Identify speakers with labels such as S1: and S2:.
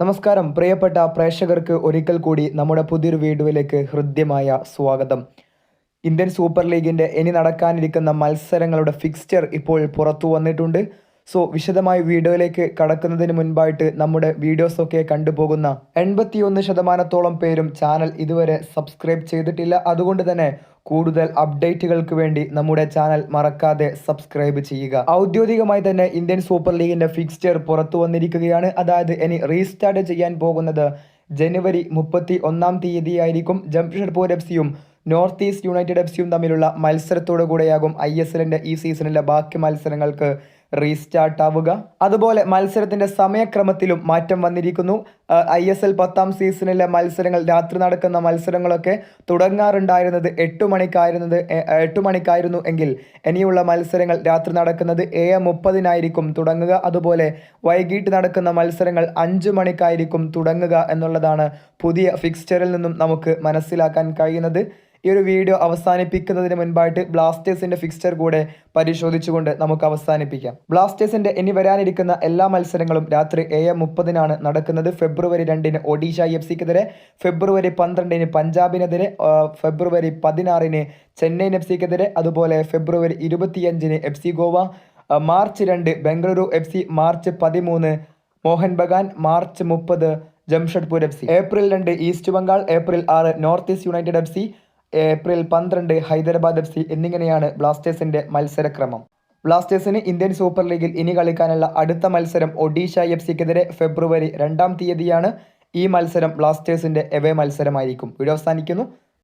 S1: നമസ്കാരം. പ്രിയപ്പെട്ട പ്രേക്ഷകർക്ക് ഒരിക്കൽ കൂടി നമ്മുടെ പുതിയൊരു വീഡിയോയിലേക്ക് ഹൃദ്യമായ സ്വാഗതം. ഇന്ത്യൻ സൂപ്പർ ലീഗിന്റെ ഇനി നടക്കാനിരിക്കുന്ന മത്സരങ്ങളുടെ ഫിക്സ്ചർ ഇപ്പോൾ പുറത്തു വന്നിട്ടുണ്ട്. സോ വിശദമായി വീഡിയോയിലേക്ക് കടക്കുന്നതിന് മുൻപായിട്ട് നമ്മുടെ വീഡിയോസൊക്കെ കണ്ടുപോകുന്ന എൺപത്തിയൊന്ന് ശതമാനത്തോളം പേരും ചാനൽ ഇതുവരെ സബ്സ്ക്രൈബ് ചെയ്തിട്ടില്ല. അതുകൊണ്ട് തന്നെ കൂടുതൽ അപ്ഡേറ്റുകൾക്ക് വേണ്ടി നമ്മുടെ ചാനൽ മറക്കാതെ സബ്സ്ക്രൈബ് ചെയ്യുക. ഔദ്യോഗികമായി തന്നെ ഇന്ത്യൻ സൂപ്പർ ലീഗിന്റെ ഫിക്സ്ചർ പുറത്തു വന്നിരിക്കുകയാണ്. അതായത് ഇനി റീസ്റ്റാർട്ട് ചെയ്യാൻ പോകുന്നത് ജനുവരി മുപ്പത്തി ഒന്നാം തീയതിയായിരിക്കും ജംഷഡ്പൂർ എഫ് സിയും നോർത്ത് ഈസ്റ്റ് യുണൈറ്റഡ് എഫ് സിയും തമ്മിലുള്ള മത്സരത്തോടു കൂടെയാകും ഐ എസ് എല്ലിന്റെ ഈ സീസണിലെ ബാക്കി മത്സരങ്ങൾക്ക് റീസ്റ്റാർട്ട് ആവുക. അതുപോലെ മത്സരത്തിന്റെ സമയക്രമത്തിലും മാറ്റം വന്നിരിക്കുന്നു. ഐ എസ് എൽ പത്താം സീസണിലെ മത്സരങ്ങൾ രാത്രി നടക്കുന്ന മത്സരങ്ങളൊക്കെ തുടങ്ങാറുണ്ടായിരുന്നത് എട്ട് മണിക്കായിരുന്നത് എട്ട് മണിക്കായിരുന്നു എങ്കിൽ ഇനിയുള്ള മത്സരങ്ങൾ രാത്രി നടക്കുന്നത് ഏഴ് മുപ്പതിനായിരിക്കും തുടങ്ങുക. അതുപോലെ വൈകിട്ട് നടക്കുന്ന മത്സരങ്ങൾ അഞ്ച് മണിക്കായിരിക്കും തുടങ്ങുക എന്നുള്ളതാണ് പുതിയ ഫിക്സ്ചറിൽ നിന്നും നമുക്ക് മനസ്സിലാക്കാൻ കഴിയുന്നത്. ഈ ഒരു വീഡിയോ അവസാനിപ്പിക്കുന്നതിന് മുൻപായിട്ട് ബ്ലാസ്റ്റേഴ്സിന്റെ ഫിക്സ്ചർ കൂടെ പരിശോധിച്ചുകൊണ്ട് നമുക്ക് അവസാനിപ്പിക്കാം. ബ്ലാസ്റ്റേഴ്സിന്റെ ഇനി വരാനിരിക്കുന്ന എല്ലാ മത്സരങ്ങളും രാത്രി ഏഴ് മുപ്പതിനാണ് നടക്കുന്നത്. ഫെബ്രുവരി രണ്ടിന് ഒഡീഷ എഫ് സിക്കെതിരെ ഫെബ്രുവരി പന്ത്രണ്ടിന് പഞ്ചാബിനെതിരെ ഫെബ്രുവരി പതിനാറിന് ചെന്നൈയിൻ എഫ് സിക്കെതിരെ അതുപോലെ ഫെബ്രുവരി ഇരുപത്തിയഞ്ചിന് എഫ് സി ഗോവ മാർച്ച് രണ്ട് ബംഗളൂരു എഫ് സി മാർച്ച് പതിമൂന്ന് മോഹൻ ബഗാൻ മാർച്ച് മുപ്പത് ജംഷഡ്പൂർ എഫ് സി. ഏപ്രിൽ രണ്ട് ഈസ്റ്റ് ബംഗാൾ ഏപ്രിൽ ആറ് north east united F C April പന്ത്രണ്ട് ഹൈദരാബാദ് എഫ് സി എന്നിങ്ങനെയാണ് ബ്ലാസ്റ്റേഴ്സിന്റെ മത്സരക്രമം. ബ്ലാസ്റ്റേഴ്സിന് ഇന്ത്യൻ സൂപ്പർ ലീഗിൽ ഇനി കളിക്കാനുള്ള അടുത്ത മത്സരം ഒഡീഷ എഫ് സിക്കെതിരെ ഫെബ്രുവരി രണ്ടാം തീയതിയാണ്. ഈ മത്സരം ബ്ലാസ്റ്റേഴ്സിന്റെ എവേ മത്സരമായിരിക്കും. വീഡിയോ അവസാനിക്കുന്നു.